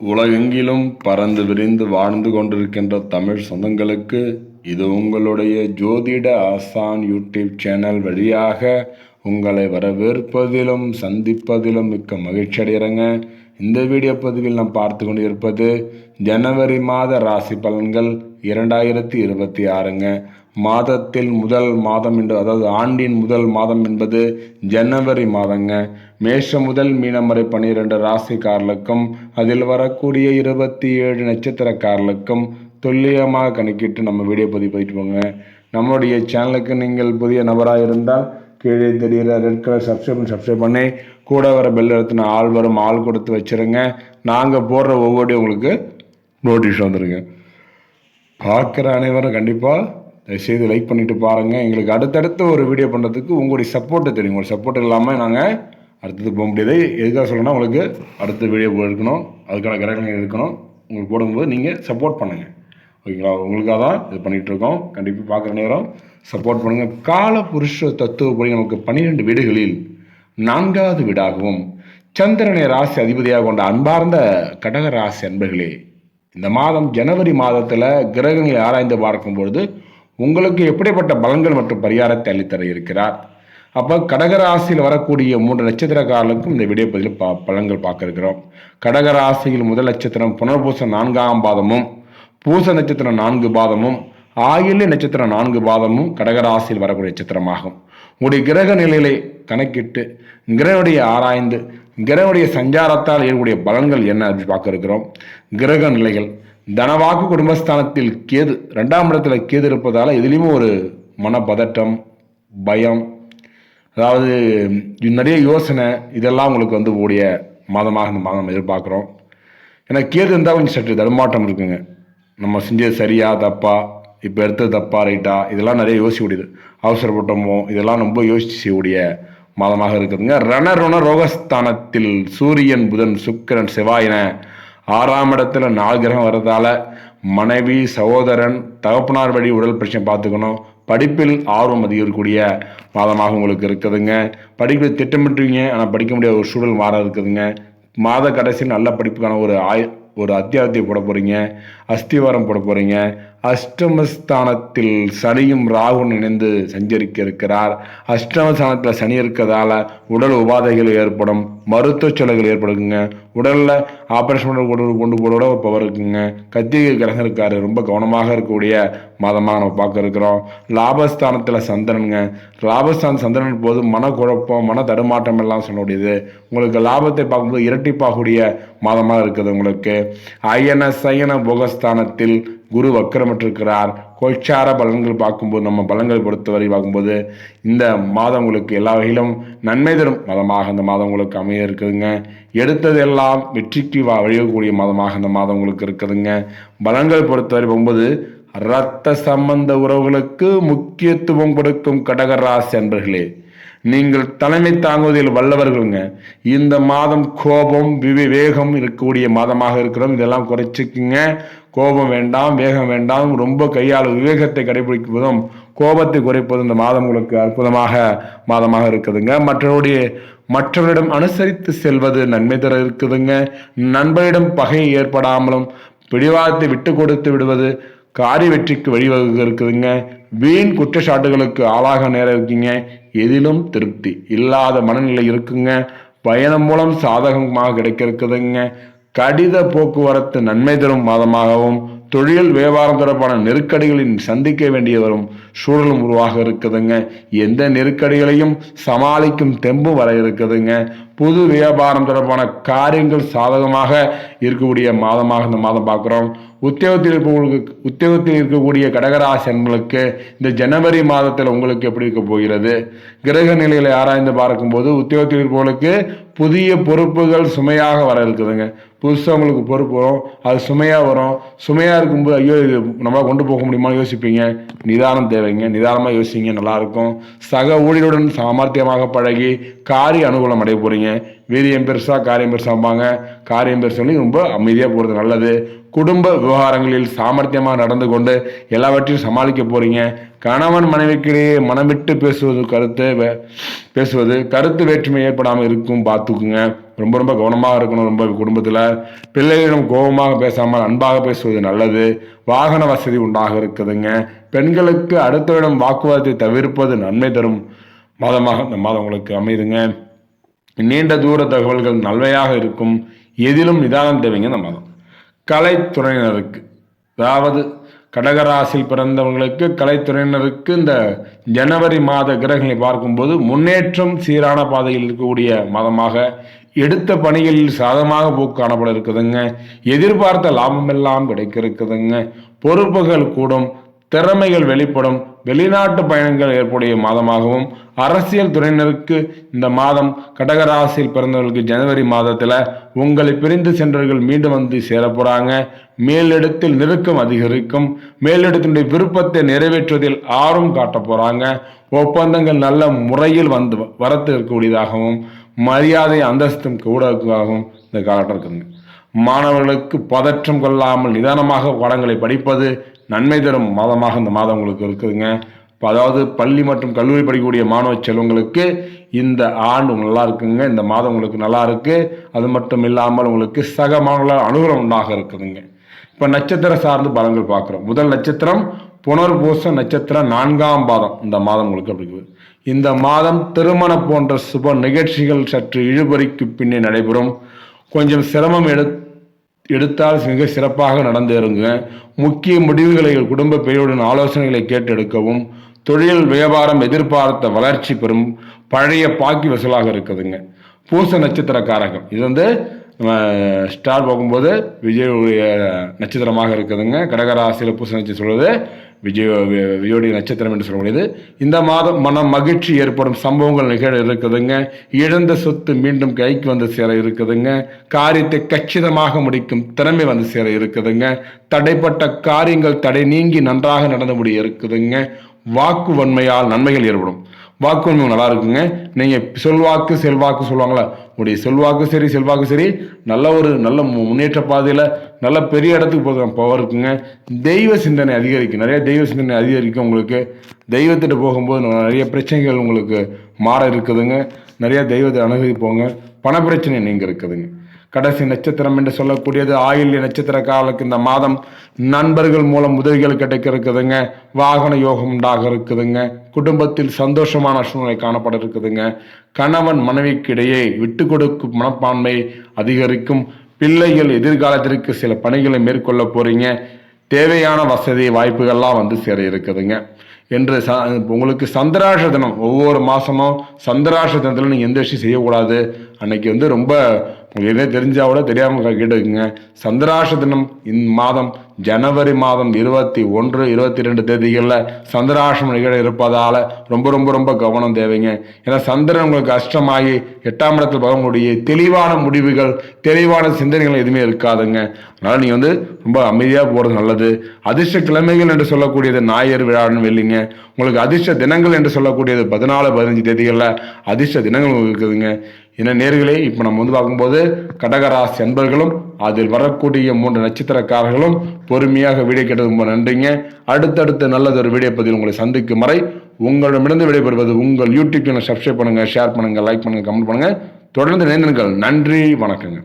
உலகெங்கிலும் பறந்து விரிந்து வாழ்ந்து கொண்டிருக்கின்ற தமிழ் சொந்தங்களுக்கு இது உங்களுடைய ஜோதிட ஆசான் யூடியூப் சேனல் வழியாக உங்களை வரவேற்பதிலும் சந்திப்பதிலும் மிக்க மகிழ்ச்சி அடைகிறேங்க. இந்த வீடியோ பதிவில் நாம் பார்த்து கொண்டு இருப்பது ஜனவரி மாத ராசி பலன்கள். இரண்டாயிரத்தி இருபத்தி ஆறுங்க. மாதத்தில் முதல் மாதம் என்று அதாவது ஆண்டின் முதல் மாதம் என்பது ஜனவரி மாதங்க. மேஷம் முதல் மீனம் வரை பன்னிரெண்டு ராசிக்காரர்களுக்கும் அதில் வரக்கூடிய இருபத்தி ஏழு நட்சத்திரக்காரர்களுக்கும் துல்லியமாக கணக்கிட்டு நம்ம வீடியோ பதிவு போயிட்டு போங்க. நம்மளுடைய சேனலுக்கு நீங்கள் புதிய நபராக இருந்தால் கீழே தெரிகிற ரெட் கலர் சப்ஸ்கிரைப் சப்ஸ்கிரைப் பண்ணி கூட வர பெல் எடுத்துன ஆள் வரும் ஆள் கொடுத்து வச்சுருங்க. நாங்கள் போடுற ஒவ்வொரு உங்களுக்கு நோட்டீஸ் வந்துருங்க. பார்க்குற அனைவரும் கண்டிப்பாக தயவுசெய்து லைக் பண்ணிட்டு பாருங்கள் எங்களுக்கு அடுத்தடுத்து ஒரு வீடியோ பண்ணுறதுக்கு உங்களுடைய சப்போர்ட்டு தெரியும். உங்களுடைய சப்போர்ட் இல்லாமல் நாங்கள் அடுத்தது போக முடியாது. எதுக்காக சொல்லணும்னா உங்களுக்கு அடுத்த வீடியோ எடுக்கணும். அதுக்கான கிரகங்கள் எடுக்கணும். உங்களுக்கு போடும்போது நீங்கள் சப்போர்ட் பண்ணுங்கள் ஓகேங்களா உங்களுக்காக தான் இது பண்ணிகிட்ருக்கோம் கண்டிப்பாக பார்க்குற நேரம் சப்போர்ட் பண்ணுங்கள் கால புருஷ தத்துவப்படி நமக்கு பன்னிரெண்டு வீடுகளில் நான்காவது வீடாகவும் சந்திரனை ராசி அதிபதியாக கொண்ட அன்பார்ந்த கடக ராசி அன்பர்களே இந்த மாதம் ஜனவரி மாதத்தில் கிரகங்களை ஆராய்ந்து பார்க்கும்பொழுது உங்களுக்கு எப்படிப்பட்ட பலன்கள் மற்றும் பரிகாரத்தை அளித்தர இருக்கிறார்? அப்போ கடகராசியில் வரக்கூடிய மூன்று நட்சத்திரக்காரர்களுக்கும் இந்த வீடியோ பதிவில் பா பலன்கள் பார்க்க இருக்கிறோம் கடகராசியில் முதல் நட்சத்திரம் புனர்பூச நான்காம் பாதமும் பூச நட்சத்திரம் நான்கு பாதமும் ஆயில்ய நட்சத்திரம் நான்கு பாதமும் கடகராசியில் வரக்கூடிய நட்சத்திரமாகும். உங்களுடைய கிரக நிலையிலே கணக்கிட்டு கிரகனுடைய ஆராய்ந்து கிரகனுடைய சஞ்சாரத்தால் ஏற்படைய பலன்கள் என்ன அப்படி பார்க்க இருக்கிறோம். கிரக நிலைகள். தனவாக்கு குடும்பஸ்தானத்தில் கேது ரெண்டாம் இடத்துல கேது இருப்பதால் எதுலேயுமே ஒரு மனப்பதட்டம் பயம் அதாவது நிறைய யோசனை இதெல்லாம் உங்களுக்கு வந்து கூடிய மாதமாக இந்த மாதம் எதிர்பார்க்குறோம். ஏன்னா கேது இருந்தால் கொஞ்சம் சற்று தடுமாட்டம் இருக்குங்க. நம்ம செஞ்சது சரியா தப்பா இப்போ எடுத்தது தப்பா ரைட்டா இதெல்லாம் நிறைய யோசிக்கக்கூடியது. அவசரப்பட்டமோ இதெல்லாம் ரொம்ப யோசிச்சு செய்யக்கூடிய மாதமாக இருக்குதுங்க. ரணருண ரோகஸ்தானத்தில் சூரியன் புதன் சுக்கிரன் செவ்வாயின ஆறாம் இடத்துல நாலு கிரகம் வர்றதால மனைவி சகோதரன் தகப்பனார் வழி உடல் பிரச்சனை பார்த்துக்கணும். படிப்பில் ஆர்வம் அதிகரிக்கக்கூடிய மாதமாக உங்களுக்கு இருக்குதுங்க. படிப்பில் திட்டமிட்டுவீங்க ஆனால் படிக்க முடியாத ஒரு சூழல் மாற இருக்குதுங்க. மாத கடைசியில் நல்ல படிப்புக்கான ஒரு ஆய் ஒரு அத்தியாயத்தை போட போகிறீங்க அஸ்திவாரம் போட போகிறீங்க அஷ்டமஸ்தானத்தில் சனியும் ராகுன் இணைந்து சஞ்சரிக்க இருக்கிறார். அஷ்டமஸ்தானத்தில் சனி இருக்கிறதால உடல் உபாதைகள் ஏற்படும். மருத்துவ செலவுகள் ஏற்படுங்க உடலில் ஆப்ரேஷன் கொண்டு கொண்டு போட பவர் இருக்குங்க கத்திரிகை கிரகம் இருக்காரு ரொம்ப கவனமாக இருக்கக்கூடிய மாதமாக நம்ம பார்க்க இருக்கிறோம். லாபஸ்தானத்தில் சந்திரனுங்க. லாபஸ்தான சந்திரன் போது மனக்குழப்பம் மன தடுமாற்றம் எல்லாம் சொல்லக்கூடியது உங்களுக்கு லாபத்தை பார்க்கும்போது இரட்டிப்பாகக்கூடிய மாதமாக இருக்குது உங்களுக்கு. அயன சயன ஸ்தானத்தில் குரு வக்கரமற்றிருக்கிறார் கோச்சார பலன்கள் பார்க்கும்போது நம்ம பலன்கள் பொறுத்தவரை பார்க்கும்போது இந்த மாதம் உங்களுக்கு எல்லா வகையிலும் நன்மை தரும் மாதமாக இந்த மாதம் உங்களுக்கு அமைய இருக்குதுங்க. எடுத்ததெல்லாம் வெற்றிக்கு வழியக்கூடிய மாதமாக இந்த மாதம் உங்களுக்கு இருக்குதுங்க. பலன்கள் பொறுத்தவரை போகும்போது இரத்த சம்பந்த உறவுகளுக்கு முக்கியத்துவம் கொடுக்கும் கடகராசி அன்பர்களே நீங்கள் தலைமை தாங்குவதில் வல்லவர்களுங்க. இந்த மாதம் கோபம் விவேகம் இருக்கக்கூடிய மாதமாக இருக்கிறோம். இதெல்லாம் குறைச்சிக்குங்க. கோபம் வேண்டாம் வேகம் வேண்டாம். ரொம்ப கையால் விவேகத்தை கடைபிடிப்பதும் கோபத்தை குறைப்பதும் இந்த மாதம் உங்களுக்கு அற்புதமாக மாதமாக இருக்குதுங்க. மற்றவருடைய மற்றவரிடம் அனுசரித்து செல்வது நன்மை தர இருக்குதுங்க. நண்பரிடம் பகை ஏற்படாமலும் பிடிவாதத்தை விட்டு கொடுத்து விடுவது காரிய வெற்றிக்கு வழிவகு இருக்குதுங்க. வீண் குற்றச்சாட்டுகளுக்கு ஆளாக நேரம் இருக்கீங்க. எதிலும் திருப்தி இல்லாத மனநிலை இருக்குங்க. பயணம் மூலம் சாதகமாக கிடைக்க இருக்குதுங்க கடித போக்குவரத்து நன்மை தரும் மாதமாகவும் தொழில் வியாபாரம் தொடர்பான நெருக்கடிகளின் சந்திக்க வேண்டிய வரும் சூழலும் உருவாக இருக்குதுங்க. எந்த நெருக்கடிகளையும் சமாளிக்கும் தெம்பு வர இருக்குதுங்க. புது வியாபாரம் தொடர்பான காரியங்கள் சாதகமாக இருக்கக்கூடிய மாதமாக இந்த மாதம் பார்க்குறோம். உத்தியோகத்தில் இருப்பவர்களுக்கு உத்தியோகத்தில் இருக்கக்கூடிய கடகராசி இந்த ஜனவரி மாதத்தில் உங்களுக்கு எப்படி இருக்க போகிறது? கிரக நிலைகளை ஆராய்ந்து பார்க்கும்போது உத்தியோகத்தில் இருப்பவர்களுக்கு புதிய பொறுப்புகள் சுமையாக வர இருக்குதுங்க. புதுசாக உங்களுக்கு பொறுப்பு வரும் அது சுமையாக வரும். சுமையாக இருக்கும்போது ஐயோ இது நம்மளால் கொண்டு போக முடியுமா யோசிப்பீங்க. நிதானம் தேவைங்க. நிதானமாக யோசிங்க நல்லாயிருக்கும். சக ஊழியருடன் சாமர்த்தியமாக பழகி காரிய அனுகூலம் அடைய போகிறீங்க வீரியம் பெருசாக காரியம் பெருசாம்பாங்க காரியம் பெருசாக ரொம்ப அமைதியாக போகிறது நல்லது. குடும்ப விவகாரங்களில் சாமர்த்தியமாக நடந்து கொண்டு எல்லாவற்றையும் சமாளிக்க போகிறீங்க கணவன் மனைவிக்கிடையே மனம் விட்டு பேசுவது கருத்து பேசுவது கருத்து வேற்றுமை ஏற்படாமல் இருக்கும் பார்த்துக்குங்க. ரொம்ப ரொம்ப கவனமாக இருக்கணும் ரொம்ப குடும்பத்தில். பிள்ளைகளிடம் கோபமாக பேசாமல் அன்பாக பேசுவது நல்லது. வாகன வசதி உண்டாக இருக்குதுங்க. பெண்களுக்கு அடுத்தவிடம் வாக்குவாதத்தை தவிர்ப்பது நன்மை தரும். மாதமாக இந்த மாதம் உங்களுக்கு அமைதுங்க. நீண்ட தூர தகவல்கள் நன்மையாக இருக்கும். எதிலும் நிதானம் தேவைங்க இந்த மாதம். கலைத்துறையினருக்கு. அதாவது கடகராசியில் பிறந்தவங்களுக்கு கலைத்துறையினருக்கு இந்த ஜனவரி மாத கிரகங்களை பார்க்கும்போது முன்னேற்றம் சீரான பாதையில் இருக்கக்கூடிய மாதமாக எடுத்த பணிகளில் சாதமாக போக்கு காணப்பட இருக்குதுங்க. எதிர்பார்த்த லாபமெல்லாம் கிடைக்க இருக்குதுங்க. பொறுப்புகள் கூடும். திறமைகள் வெளிப்படும் வெளிநாட்டு பயணங்கள் ஏற்புடைய மாதமாகவும் அரசியல் துறையினருக்கு இந்த மாதம் கடகராசியில் பிறந்தவர்களுக்கு ஜனவரி மாதத்தில் உங்களை பிரிந்து சென்றவர்கள் மீண்டும் வந்து சேர போகிறாங்க மேலிடத்தில் நெருக்கம் அதிகரிக்கும். மேலிடத்தினுடைய விருப்பத்தை நிறைவேற்றுவதில் ஆர்வம் காட்ட போகிறாங்க ஒப்பந்தங்கள் நல்ல முறையில் வந்து வரத்து இருக்கக்கூடியதாகவும் மரியாதை அந்தஸ்தும் கூடவும் இந்த காலகட்டம் இருக்குதுங்க மாணவர்களுக்கு பதற்றம் கொள்ளாமல் நிதானமாக பாடங்களை படிப்பது நன்மை தரும் மாதமாக இந்த மாதம் உங்களுக்கு இருக்குதுங்க. இப்போ அதாவது பள்ளி மற்றும் கல்லூரி படிக்கக்கூடிய மாணவ செல்வங்களுக்கு இந்த ஆண்டு நல்லா இருக்குங்க. இந்த மாதம் உங்களுக்கு நல்லா இருக்கு. அது மட்டும் இல்லாமல் உங்களுக்கு சக மாணவர்களால் அனுகூலம் உண்டாக இருக்குதுங்க. இப்போ நட்சத்திர சார்ந்து பலங்கள் பார்க்குறோம். முதல் நட்சத்திரம் புனர்பூச நட்சத்திரம் நான்காம் பாதம். இந்த மாதம் உங்களுக்கு அப்படி இந்த மாதம் திருமணம் போன்ற சுப நிகழ்ச்சிகள் சற்று இழுபறிக்கு பின்னே நடைபெறும். கொஞ்சம் சிரமம் எடுத்து எடுத்தால் மிக சிறப்பாக நடந்தேறுங்க. முக்கிய முடிவுகளை குடும்ப பெயருடன் ஆலோசனைகளை கேட்டெடுக்கவும் தொழில் வியாபாரம் எதிர்பார்த்த வளர்ச்சி பெறும் பழைய பாக்கி வசூலாக இருக்குதுங்க. பூச நட்சத்திரக்காரகம் இது வந்து நம்ம ஸ்டார் பார்க்கும்போது விஜயுடைய நட்சத்திரமாக இருக்குதுங்க. கடகராசியில் பூச நட்சத்திரம் சொல்வது விஜய் விஜயோடைய நட்சத்திரம் என்று சொல்லக்கூடியது. இந்த மாதம் மன மகிழ்ச்சி ஏற்படும் சம்பவங்கள் நிகழ இருக்குதுங்க. இழந்த சொத்து மீண்டும் கைக்கு வந்து சேர இருக்குதுங்க. காரியத்தை கச்சிதமாக முடிக்கும் திறமை வந்து சேர இருக்குதுங்க. தடைப்பட்ட காரியங்கள் தடை நீங்கி நன்றாக நடந்து முடிய இருக்குதுங்க. வாக்கு வன்மையால் நன்மைகள் ஏற்படும். வாக்குரிமை நல்லா இருக்குங்க. நீங்கள் செல்வாக்கு செல்வாக்கு சொல்லுவாங்களா உடைய செல்வாக்கு சரி செல்வாக்கு சரி நல்ல ஒரு நல்ல மு- முன்னேற்ற பாதையில் நல்ல பெரிய இடத்துக்கு போகிற பவர் இருக்குங்க. தெய்வ சிந்தனை அதிகரிக்கும். நிறைய தெய்வ சிந்தனை அதிகரிக்கும் உங்களுக்கு. தெய்வத்திட்ட போகும்போது நிறைய பிரச்சனைகள் உங்களுக்கு மாற இருக்குதுங்க. நிறைய தெய்வத்தை அணுகி போங்க பண பிரச்சனை நீங்கள் இருக்குதுங்க. கடைசி நட்சத்திரம் என்று சொல்லக்கூடியது ஆயில்ய நட்சத்திர காலுக்கு இந்த மாதம் நண்பர்கள் மூலம் உதவிகள் கிடைக்க இருக்குதுங்க வாகன யோகம் உண்டாக இருக்குதுங்க. குடும்பத்தில் சந்தோஷமான சூழ்நிலை காணப்பட இருக்குதுங்க கணவன் மனைவிக்கு இடையே விட்டு கொடுக்கும் மனப்பான்மை அதிகரிக்கும். பிள்ளைகள் எதிர்காலத்திற்கு சில பணிகளை மேற்கொள்ள போறீங்க. தேவையான வசதி வாய்ப்புகள்லாம் வந்து சேர இருக்குதுங்க. என்று ச உங்களுக்கு சந்திராஷ தினம். ஒவ்வொரு மாதமும் சந்திராஷ தினத்தில் நீங்கள் எந்த விஷயம் செய்யக்கூடாது. அன்னைக்கு வந்து ரொம்ப உங்களுக்கு எதே தெரிஞ்சா கூட தெரியாமல் கேட்டுக்குங்க. சந்திராஷ தினம் இந்த மாதம் ஜனவரி மாதம் இருபத்தி ஒன்று இருபத்தி ரெண்டு தேதிகளில் சந்திராஷ்டம் நிகழ இருப்பதால் ரொம்ப ரொம்ப ரொம்ப கவனம் தேவைங்க. ஏன்னா சந்திரன் உங்களுக்கு கஷ்டமாகி எட்டாம் இடத்தில் பகவனுடைய தெளிவான முடிவுகள் தெளிவான சிந்தனைகள் எதுவுமே இருக்காதுங்க. அதனால் நீங்கள் வந்து ரொம்ப அமைதியாக போகிறது நல்லது. அதிர்ஷ்ட கிழமைகள் என்று சொல்லக்கூடியது ஞாயிறு விழான்னு இல்லைங்க உங்களுக்கு அதிர்ஷ்ட தினங்கள் என்று சொல்லக்கூடியது பதினாலு பதினஞ்சு தேதிகளில் அதிர்ஷ்ட தினங்கள் இருக்குதுங்க இன நேர்களே இப்போ நம்ம வந்து பார்க்கும்போது கடகராசி அன்பர்களும் அதில் வரக்கூடிய மூன்று நட்சத்திரக்காரர்களும் பொறுமையாக வீடியோ கேட்டது ரொம்ப நன்றிங்க. அடுத்தடுத்த நல்லதொரு வீடியோ பதிவில் உங்களை சந்திக்கும் வரை உங்களிடமிருந்து விடைபெறுவது உங்கள் யூடியூப் சேனல் சப்ஸ்கிரைப் பண்ணுங்கள் ஷேர் பண்ணுங்கள் லைக் பண்ணுங்கள் கமெண்ட் பண்ணுங்கள் தொடர்ந்து இணைந்திருங்கள். நன்றி வணக்கங்க.